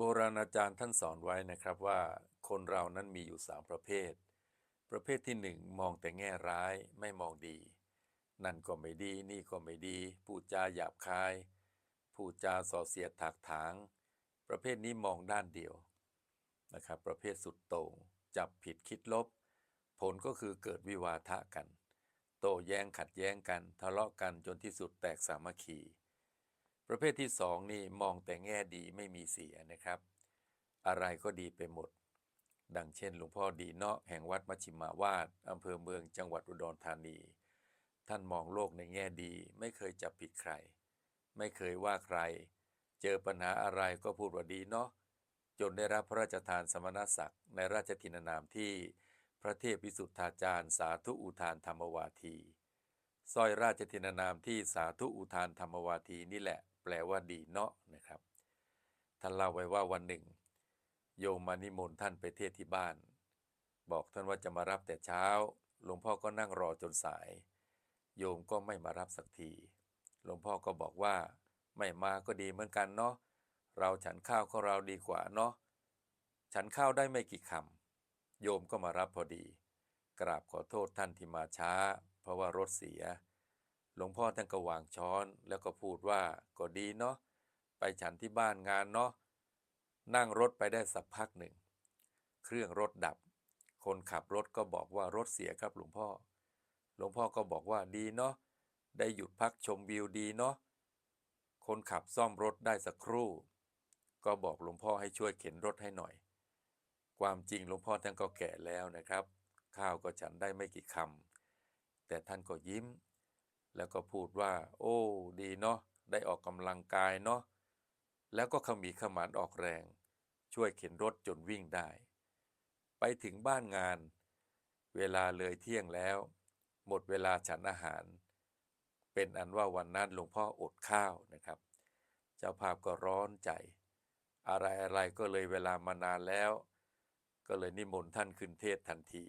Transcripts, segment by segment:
โบราณอาจารย์ท่านสอนไว้นะครับว่าคนเรานั้นมีอยู่สามประเภท ประเภทที่หนึ่งมองแต่แง่ร้ายไม่มองดี นั่นก็ไม่ดีนี่ก็ไม่ดี พูดจาหยาบคาย พูดจาส่อเสียดถากถาง ประเภทนี้มองด้านเดียวนะครับประเภทสุดโต่งจับผิดคิดลบ ผลก็คือเกิดวิวาทะกัน โต้แย้งขัดแย้งกันทะเลาะกันจนที่สุดแตกสามัคคี ประเภทที่สองนี่มองแต่แง่ดีไม่มีเสียนะครับ อะไรก็ดีไปหมด ดังเช่น หลวงพ่อดีเนาะแห่งวัดมัชิมาวาดอำเภอเมืองจังหวัดอุดรธานี ท่านมองโลกในแง่ดี ไม่เคยจับผิดใคร ไม่เคยว่าใคร เจอปัญหาอะไรก็พูดว่าดีเนาะจนได้รับพระราชทานสมณศักดิ์ในราชทินานามที่พระเทพวิสุทธาจารย์สาธุอุทานธรรมวาทีสร้อยราชทินานามที่สาธุอุทานธรรมวาทีนี่แหละ แปลว่าดีเนาะนะครับ ท่านเล่าไว้ว่าวันหนึ่ง โยมมานิมนต์ท่านไปเทศที่บ้าน บอกท่านว่าจะมารับแต่เช้า หลวงพ่อก็นั่งรอจนสาย โยมก็ไม่มารับสักที หลวงพ่อก็บอกว่า ไม่มาก็ดีเหมือนกันเนาะ เราฉันข้าวของเราดีกว่าเนาะ ฉันข้าวได้ไม่กี่คำ โยมก็มารับพอดี กราบขอโทษท่านที่มาช้า เพราะว่ารถเสีย หลวงพ่อท่านก็วางช้อนแล้วก็พูดว่าก็ดีเนาะไปฉันที่บ้านงานเนาะนั่งรถไปได้สักพักหนึ่ง เครื่องรถดับ คนขับรถก็บอกว่ารถเสียครับหลวงพ่อ หลวงพ่อก็บอกว่าดีเนาะได้หยุดพักชมวิวดีเนาะคนขับซ่อมรถได้สักครู่ ก็บอกหลวงพ่อให้ช่วยเข็นรถให้หน่อย ความจริงหลวงพ่อท่านก็แก่แล้วนะครับ ข้าวก็ฉันได้ไม่กี่คำแต่ท่านก็ยิ้ม แล้วก็พูดว่า โอ้ ดีเนาะได้ออกกำลังกายเนาะแล้วก็ขมีขมานออกแรง ช่วยเข็นรถจนวิ่งได้ ไปถึงบ้านงาน เวลาเลยเที่ยงแล้ว หมดเวลาฉันอาหาร เป็นอันว่าวันนั้นหลวงพ่ออดข้าวนะครับ เจ้าภาพก็ร้อนใจ อะไรอะไรก็เลยเวลามานานแล้ว ก็เลยนิมนต์ท่านขึ้นเทศทันที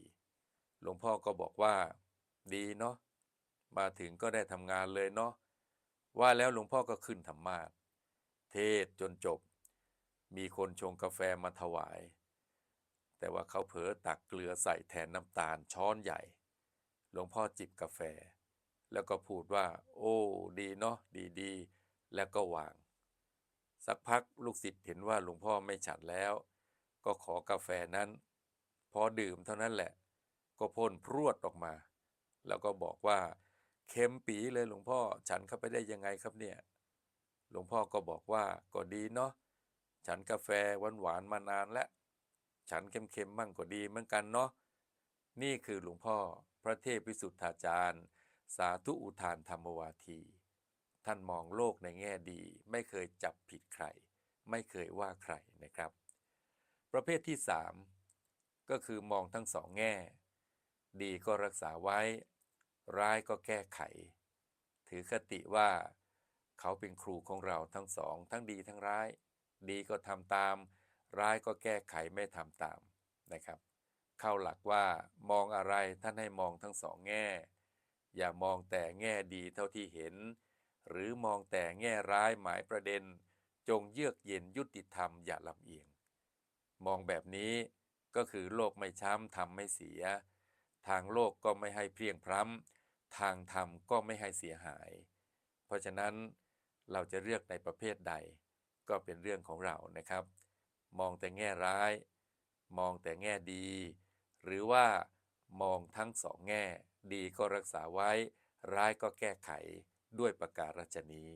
หลวงพ่อก็บอกว่า ดีเนาะ มาถึงก็ได้ทำงานเลยเนาะว่าแล้วหลวงพ่อก็ขึ้นธรรมาสเทศจนจบ มีคนชงกาแฟมาถวาย แต่ว่าเขาเผลอตักเกลือใส่แทนน้ำตาลช้อนใหญ่ หลวงพ่อจิบกาแฟ แล้วก็พูดว่า โอ้ ดีเนาะดีดีแล้วก็วาง สักพักลูกศิษย์เห็นว่าหลวงพ่อไม่ฉันแล้ว ก็ขอกาแฟนั้น พอดื่มเท่านั้นแหละ ก็พ่นพรวดออกมา แล้วก็บอกว่า เค็มปีเลยหลวงพ่อฉันเข้าไปได้ยังไงครับเนี่ย หลวงพ่อก็บอกว่าก็ดีเนาะฉันกาแฟหวานๆมานานแล้วฉันเค็มๆมั่งก็ดีเหมือนกันเนาะนี่คือหลวงพ่อพระเทพวิสุทธาจารย์ สาธุอุทานธรรมวาที ท่านมองโลกในแง่ดี ไม่เคยจับผิดใคร ไม่เคยว่าใครนะครับ ประเภทที่สามก็คือมองทั้งสองแง่ ดีก็รักษาไว้ ร้ายก็แก้ไข ถือคติว่า เขาเป็นครูของเราทั้งสอง ทั้งดีทั้งร้าย ดีก็ทำตาม ร้ายก็แก้ไขไม่ทำตามนะครับ เข้าหลักว่ามองอะไรท่านให้มองทั้งสองแง่ อย่ามองแต่แง่ดีเท่าที่เห็น หรือมองแต่แง่ร้ายหมายประเด็น จงเยือกเย็นยุติธรรมอย่าลำเอียง มองแบบนี้ก็คือโลกไม่ช้ำทำไม่เสีย ทางโลกก็ไม่ให้เพียงพล้ำ ทางธรรมก็ไม่ให้เสียหาย เพราะฉะนั้นเราจะเลือกในประเภทใด ก็เป็นเรื่องของเรานะครับ มองแต่แง่ร้าย มองแต่แง่ดี หรือว่ามองทั้งสองแง่ ดีก็รักษาไว้ ร้ายก็แก้ไขด้วยประการฉนี้